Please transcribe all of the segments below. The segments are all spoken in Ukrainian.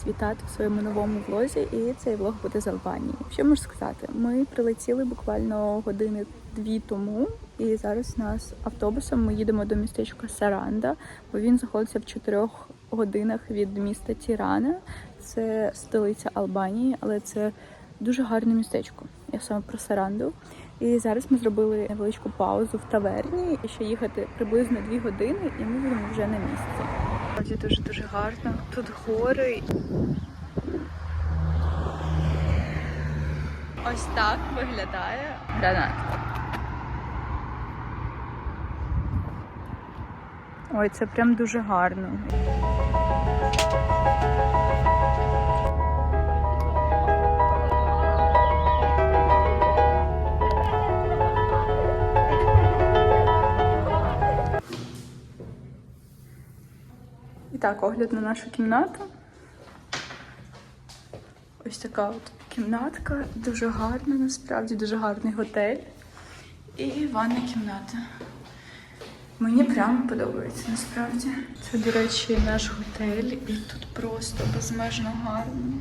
вас вітати в своєму новому влозі. І цей влог буде з Албанії. Що можу сказати? Ми прилетіли буквально години дві тому, і зараз нас автобусом ми їдемо до містечка Саранда, бо він знаходиться в чотирьох годинах від міста Тірана. Це столиця Албанії, але це дуже гарне містечко. Я саме про Саранду. І зараз ми зробили невеличку паузу в таверні. І ще їхати приблизно дві години, і ми будемо вже на місці. Насправді дуже дуже гарно. Тут гори. Ось так виглядає гранат. Ой, це прям дуже гарно. Так, огляд на нашу кімнату. Ось така от кімнатка, дуже гарна, насправді дуже гарний готель. І ванна кімната. Мені прямо подобається насправді. Це, до речі, наш готель, і тут просто безмежно гарно.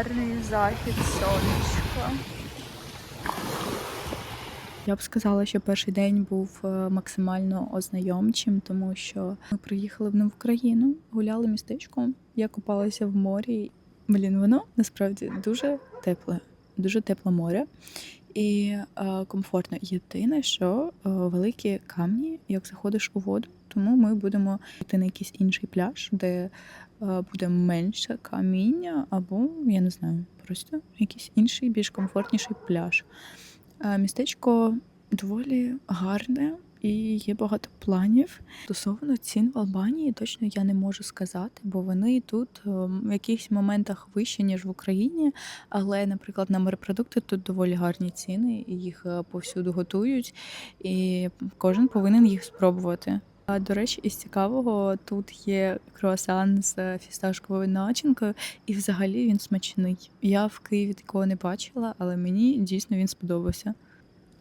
Гарний захід сонечка. Я б сказала, що перший день був е, максимально ознайомчим, тому що ми приїхали в Україну, гуляли містечком, я купалася в морі. Блін, воно насправді дуже тепле, дуже тепле море і е, комфортно. Єдине, що е, великі камні, як заходиш у воду, тому ми будемо йти на якийсь інший пляж, де буде менше каміння, або я не знаю, просто якийсь інший, більш комфортніший пляж. Е, Містечко доволі гарне і є багато планів. Стосовно цін в Албанії, точно я не можу сказати, бо вони тут е, в якихось моментах вищі, ніж в Україні. Але, наприклад, на морепродукти тут доволі гарні ціни, їх е, повсюду готують, і кожен повинен їх спробувати. До речі, із цікавого тут є круасан з фісташковою начинкою, і взагалі він смачний. Я в Києві такого не бачила, але мені дійсно він сподобався.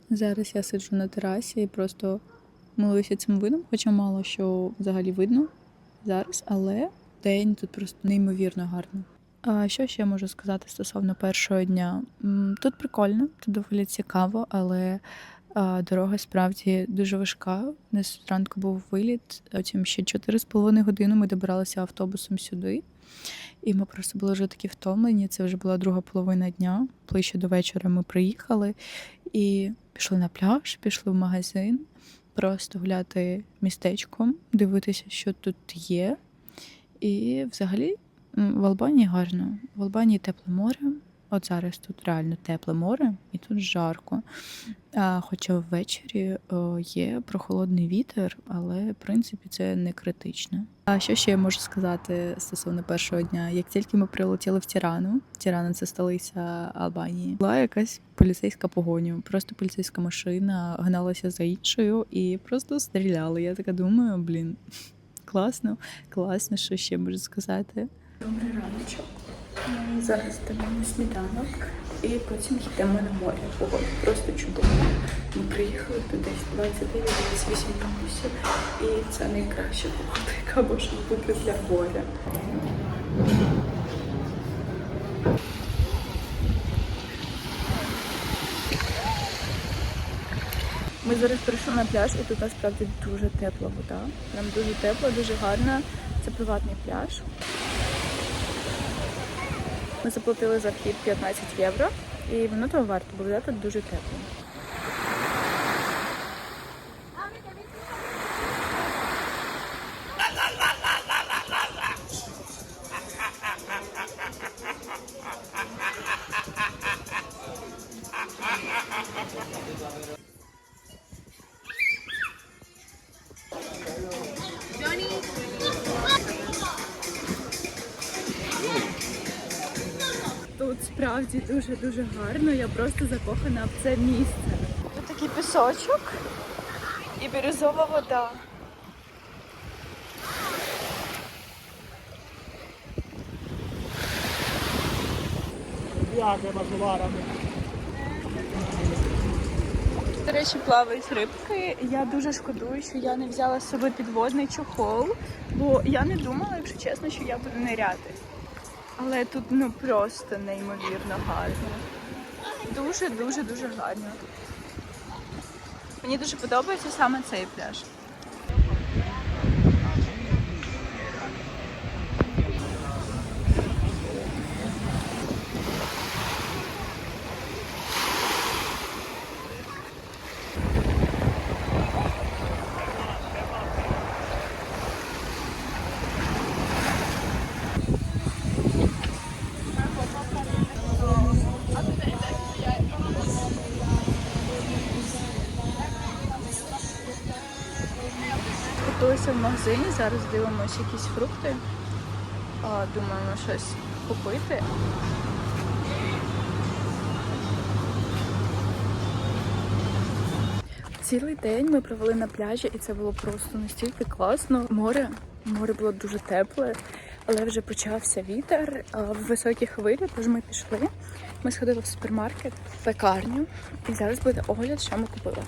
Зараз я сиджу на терасі і просто милуюся цим видом, хоча мало що взагалі видно зараз, але день тут просто неймовірно гарно. А що ще можу сказати стосовно першого дня? Тут прикольно, тут доволі цікаво, але дорога справді дуже важка. У нас зранку був виліт, потім ще 4,5 години ми добиралися автобусом сюди. І ми просто були вже такі втомлені. Це вже була друга половина дня. Ближче до вечора ми приїхали і пішли на пляж, пішли в магазин, просто гуляти містечком, дивитися, що тут є. І взагалі в Албанії гарно. В Албанії тепле море. От зараз тут реально тепле море і тут жарко. А, хоча ввечері є прохолодний вітер, але в принципі це не критично. А що ще я можу сказати стосовно першого дня? Як тільки ми прилетіли в Тірану, Тірана це столиця Албанії, була якась поліцейська погоня. Просто поліцейська машина гналася за іншою і просто стріляли. Я така думаю, блін, класно, класно, що ще можу сказати. Добрий раночок. Ми Зараз на сніданок і потім йдемо на море. Погода просто чудово. Ми приїхали десь 29-28 градусів, і це найкраща погода, яка може бути для моря. Ми зараз прийшли на пляж, і тут насправді дуже тепла вода. Прям дуже тепла, дуже гарна. Це приватний пляж. Ми заплатили за вхід 15 євро, і воно того варто, бо взяти дуже тепла. Дуже-дуже гарно. Я просто закохана в це місце. Тут такий пісочок і бірюзова вода. До речі, плавають рибки. Я дуже шкодую, що я не взяла з собою підводний чохол, бо я не думала, якщо чесно, що я буду ниряти. Але тут ну просто неймовірно гарно. Дуже, дуже, дуже гарно. Мені дуже подобається саме цей пляж. В магазині, зараз дивимося якісь фрукти. А, думаємо щось купити. Цілий день ми провели на пляжі, і це було просто настільки класно. Море, море було дуже тепле, але вже почався вітер, а, високі хвилі, тож ми пішли. Ми сходили в супермаркет, в пекарню, і зараз буде огляд, що ми купили.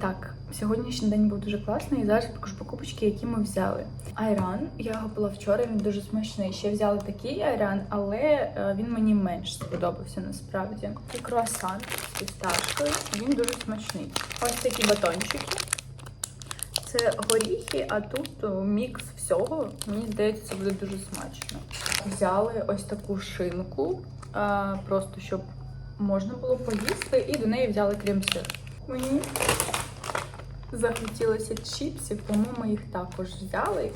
Так, сьогоднішній день був дуже класний. І зараз покажу покупочки, які ми взяли. Айран, я його пила вчора, він дуже смачний. Ще взяли такий айран, але е, він мені менш сподобався насправді. І круасан з фісташкою, він дуже смачний. Ось такі батончики. Це горіхи, а тут мікс всього. Мені здається, це буде дуже смачно. Взяли ось таку шинку, просто щоб можна було поїсти, і до неї взяли крем-сир. Мені захотілося чіпсів, тому ми їх також взяли.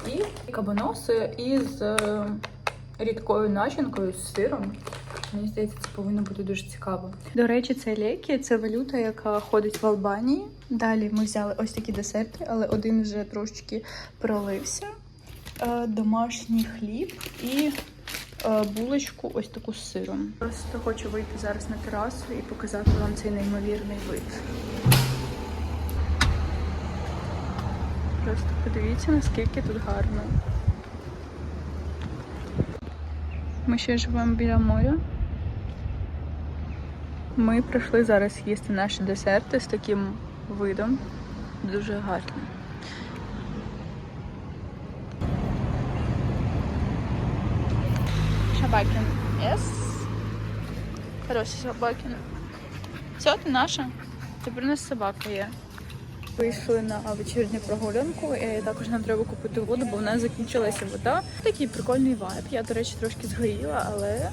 І кабаноси із е, рідкою начинкою з сиром. Мені здається, це повинно бути дуже цікаво. До речі, це лекі, це валюта, яка ходить в Албанії. Далі ми взяли ось такі десерти, але один вже трошечки пролився. Е, Домашній хліб і е, булочку ось таку з сиром. Просто хочу вийти зараз на терасу і показати вам цей неймовірний вид. Просто подивіться, наскільки тут гарно. Ми ще живемо біля моря. Ми прийшли зараз їсти наші десерти з таким видом. Дуже гарно. Шабакін. Yes. Хороший Шабакін. Все, ти наша. Тепер у нас собака є. Вийшли на вечірню прогулянку, і також нам треба купити воду, бо в нас закінчилася вода. Такий прикольний вайб. Я, до речі, трошки згоріла, але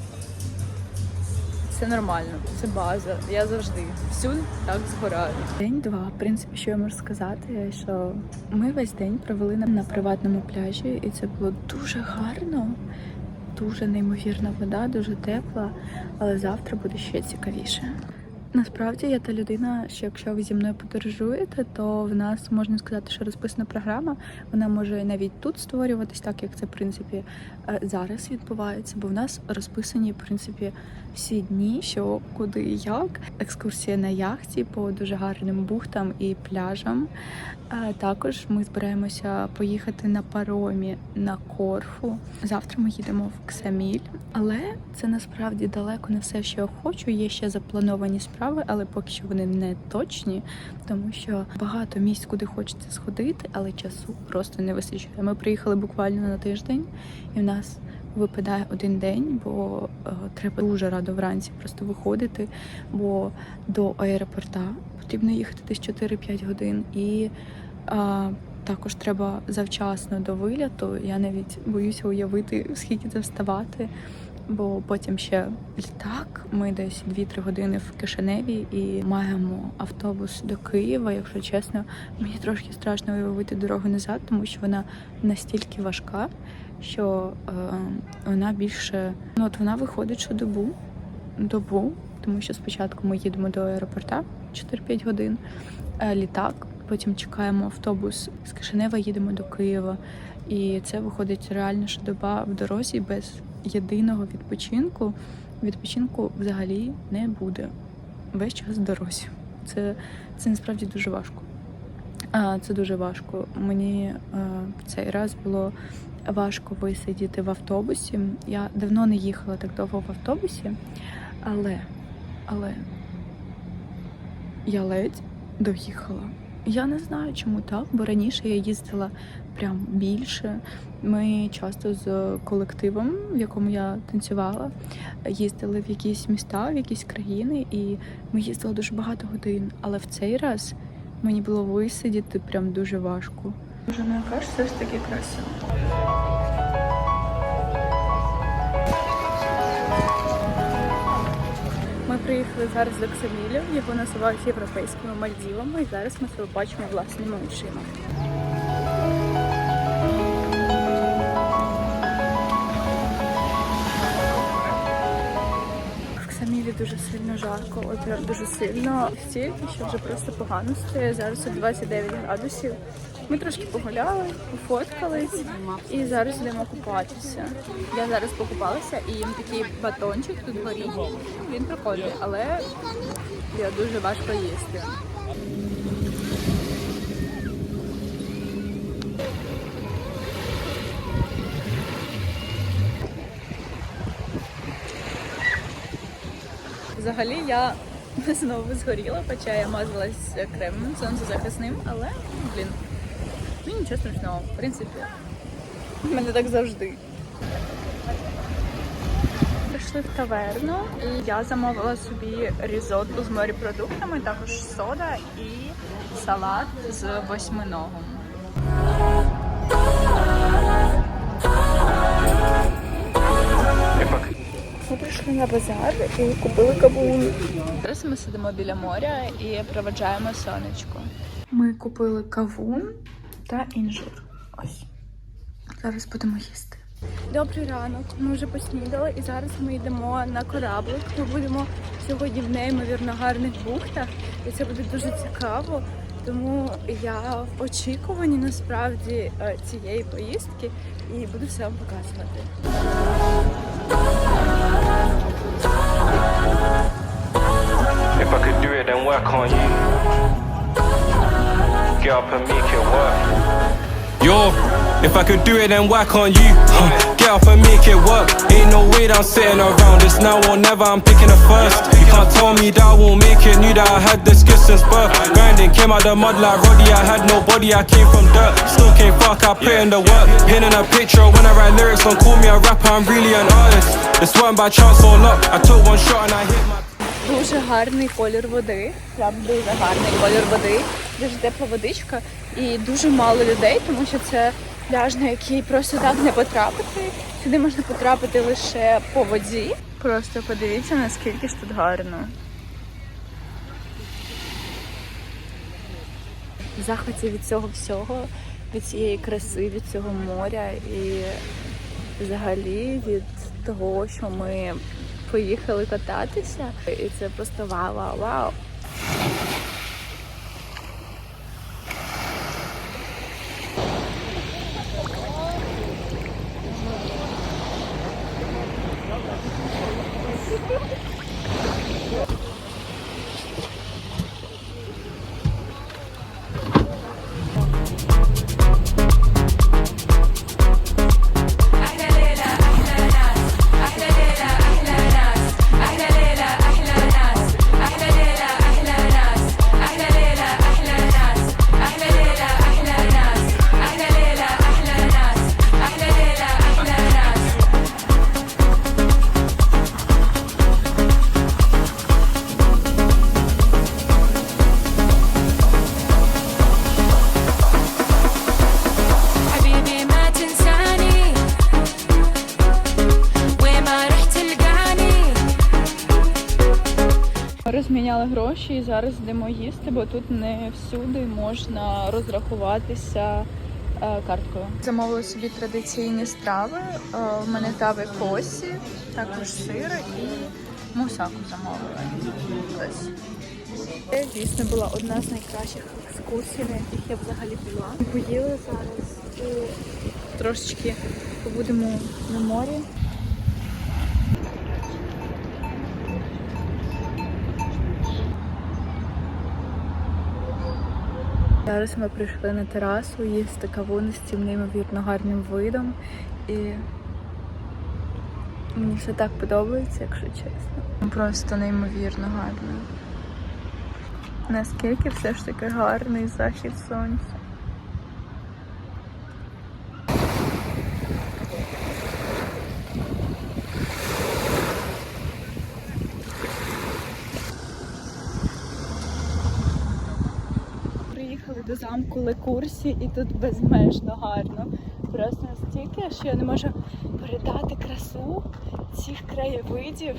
це нормально, це база. Я завжди всюди так згораю. День-два. В принципі, що я можу сказати, що ми весь день провели на, приватному пляжі, і це було дуже гарно, дуже неймовірна вода, дуже тепла, але завтра буде ще цікавіше. Насправді я та людина, що якщо ви зі мною подорожуєте, то в нас можна сказати, що розписана програма. Вона може навіть тут створюватись, так як це в принципі е, зараз відбувається. Бо в нас розписані в принципі всі дні, що куди і як. Екскурсія на яхті по дуже гарним бухтам і пляжам. Е, Також ми збираємося поїхати на паромі на Корфу. Завтра ми їдемо в Ксаміль, але це насправді далеко не все, що я хочу. Є ще заплановані справи, але поки що вони не точні, тому що багато місць, куди хочеться сходити, але часу просто не вистачає. Ми приїхали буквально на тиждень, і в нас випадає один день, бо е, треба дуже рано вранці просто виходити, бо до аеропорта потрібно їхати десь 4-5 годин і. А, також треба завчасно до виліту. Я навіть боюся уявити, скільки це вставати, бо потім ще літак. Ми десь 2-3 години в Кишиневі і маємо автобус до Києва. Якщо чесно, мені трошки страшно уявити дорогу назад, тому що вона настільки важка, що е, вона більше ну от вона виходить що добу, добу, тому що спочатку ми їдемо до аеропорта 4-5 годин, е, літак Потім чекаємо автобус з Кишинева, їдемо до Києва. І це виходить реально, що доба в дорозі без єдиного відпочинку. Відпочинку взагалі не буде. Весь час в дорозі. Це, це насправді дуже важко. А, це дуже важко. Мені а, в цей раз було важко висидіти в автобусі. Я давно не їхала так довго в автобусі, але, але я ледь доїхала. Я не знаю, чому так, бо раніше я їздила прям більше. Ми часто з колективом, в якому я танцювала, їздили в якісь міста, в якісь країни, і ми їздили дуже багато годин. Але в цей раз мені було висидіти прям дуже важко. Дуже не кажеш, все ж таки красиво. Приїхали зараз до Ксамілю, яку називають європейськими Мальдівами, і зараз ми себе бачимо власними очима. В дуже сильно жарко, от прям дуже сильно стільки, що вже просто погано стає. Зараз тут 29 градусів. Ми трошки погуляли, пофоткались і зараз йдемо купатися. Я зараз покупалася і їм такий батончик тут горіть. Він прикольний, але я дуже важко їсти. Взагалі я знову згоріла, хоча я мазалась кремом сонцезахисним, але блін, ну нічого страшного, в принципі. в мене так завжди. Прийшли в таверну і я замовила собі різотто з морепродуктами, також сода і салат з восьминогом. Прийшли на базар і купили кавун. Зараз ми сидимо біля моря і проведжаємо сонечко. Ми купили кавун та інжир. Ось. Зараз будемо їсти. Добрий ранок. Ми вже поснідали і зараз ми йдемо на кораблик. Ми будемо сьогодні в неймовірно гарних бухтах, і це буде дуже цікаво. Тому я в очікуванні насправді е, цієї поїздки і буду все вам показувати. If I could do it, then work on you. Get up and make it work. Yo, if I could do it, then whack on you. Huh. Get up and make it work. Ain't no way that I'm sitting around. It's now or never. I'm picking the first. You can't tell me that I won't make it. Knew that I had the skills since birth. Grinding came out the mud like Roddy. I had no body. I came from dirt. Still came fuck. I put in the work. Painting a picture when I write lyrics. Don't call me a rapper. I'm really an artist. This weren't by chance or luck. I took one shot and I hit my. Дуже гарний колір води. Прям дуже гарний колір води, дуже тепла водичка і дуже мало людей, тому що це пляж, на який просто так не потрапити. Сюди можна потрапити лише по воді. Просто подивіться, наскільки ж тут гарно. В захваті від цього всього, від цієї краси, від цього моря і взагалі від того, що ми поїхали кататися. І це просто вау, гроші і зараз йдемо їсти, бо тут не всюди можна розрахуватися е, карткою. Замовили собі традиційні страви. Е, В мене тави косі, також сир і мусаку замовили. Ось. Це дійсно була одна з найкращих екскурсій, на яких я взагалі була. Поїли зараз і трошечки побудемо на морі. Зараз ми прийшли на терасу їсти кавуни з цим неймовірно гарним видом. І мені все так подобається, якщо чесно. Просто неймовірно гарно. Наскільки все ж таки гарний захід сонця. Приїхали до замку Лекурсі і тут безмежно гарно. Просто настільки, що я не можу передати красу цих краєвидів.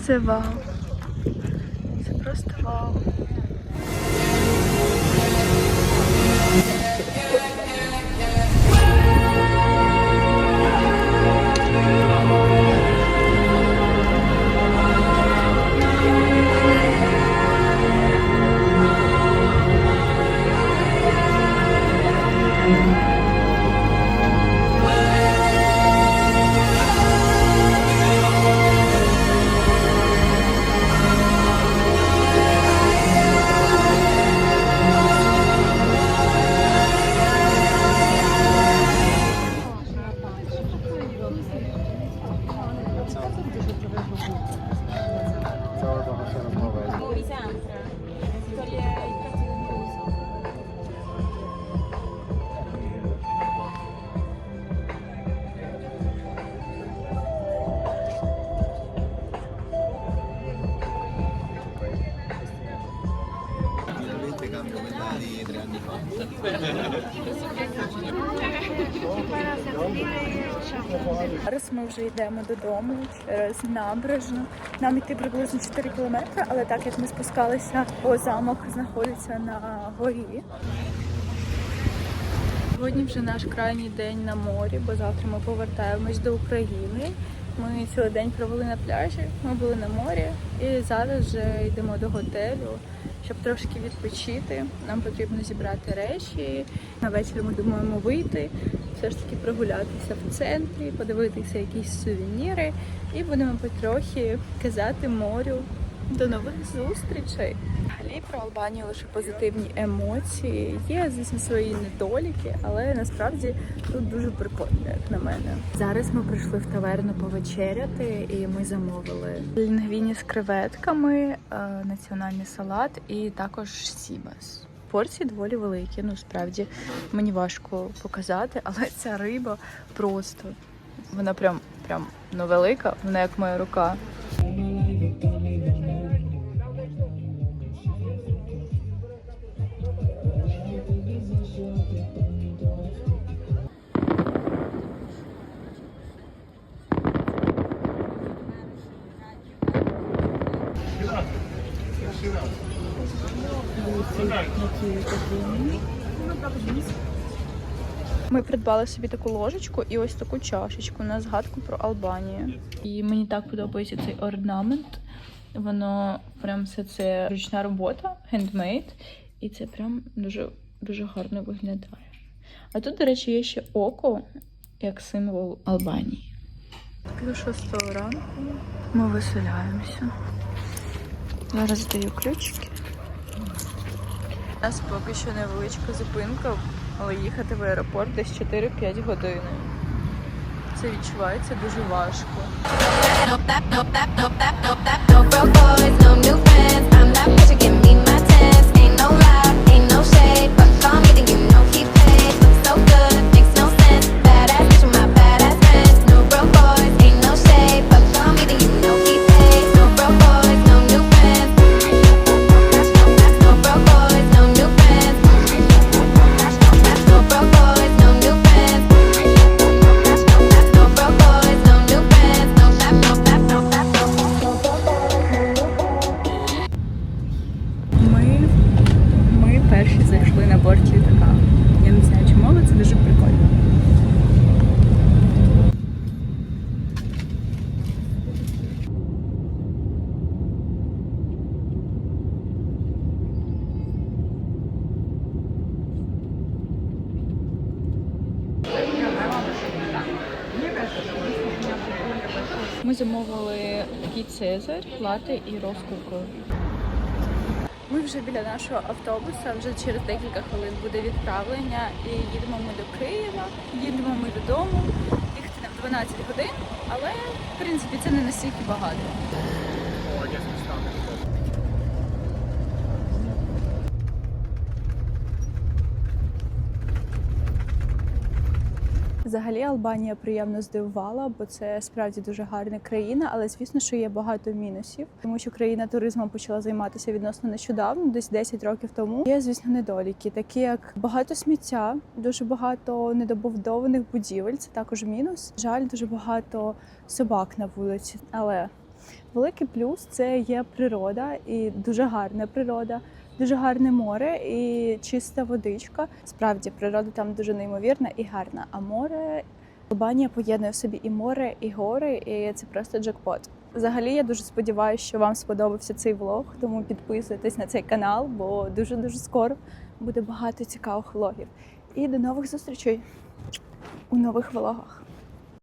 Це вау. Це просто вау. Зараз йдемо додому через набережну. Нам йти приблизно 4 кілометри, але так як ми спускалися, бо замок знаходиться на горі. Сьогодні вже наш крайній день на морі, бо завтра ми повертаємось до України. Ми цілий день провели на пляжі, ми були на морі і зараз вже йдемо до готелю, щоб трошки відпочити. Нам потрібно зібрати речі. На вечір ми думаємо вийти, все ж таки прогулятися в центрі, подивитися якісь сувеніри і будемо потрохи казати морю. До нових зустрічей. Взагалі про Албанію лише позитивні емоції. Є, звісно, свої недоліки, але насправді тут дуже прикольно, як на мене. Зараз ми прийшли в таверну повечеряти, і ми замовили лінгвіні з креветками, е, національний салат і також сібас. Порції доволі великі. Ну справді мені важко показати, але ця риба просто вона прям прям ну велика, вона як моя рука. Ми придбали собі таку ложечку і ось таку чашечку на згадку про Албанію. І мені так подобається цей орнамент. Воно прям все це ручна робота, хендмейд, і це прям дуже дуже гарно виглядає. А тут, до речі, є ще око як символ Албанії. До шостого ранку ми виселяємося. Зараз даю ключики. У нас поки що невеличка зупинка, але їхати в аеропорт десь 4-5 годин. Це відчувається дуже важко. Замовили такий цезар, лати і розкупку. Ми вже біля нашого автобуса, вже через декілька хвилин буде відправлення. І їдемо ми до Києва, їдемо ми додому. Їхати нам 12 годин, але в принципі це не настільки багато. Взагалі Албанія приємно здивувала, бо це справді дуже гарна країна, але звісно, що є багато мінусів, тому що країна туризмом почала займатися відносно нещодавно, десь 10 років тому. Є, звісно, недоліки, такі як багато сміття, дуже багато недобудованих будівель. Це також мінус. Жаль, дуже багато собак на вулиці, але великий плюс це є природа і дуже гарна природа. Дуже гарне море і чиста водичка. Справді природа там дуже неймовірна і гарна. А море Албанія поєднує в собі і море, і гори, і це просто джекпот. Взагалі, я дуже сподіваюся, що вам сподобався цей влог, тому підписуйтесь на цей канал, бо дуже дуже скоро буде багато цікавих влогів. І до нових зустрічей у нових влогах.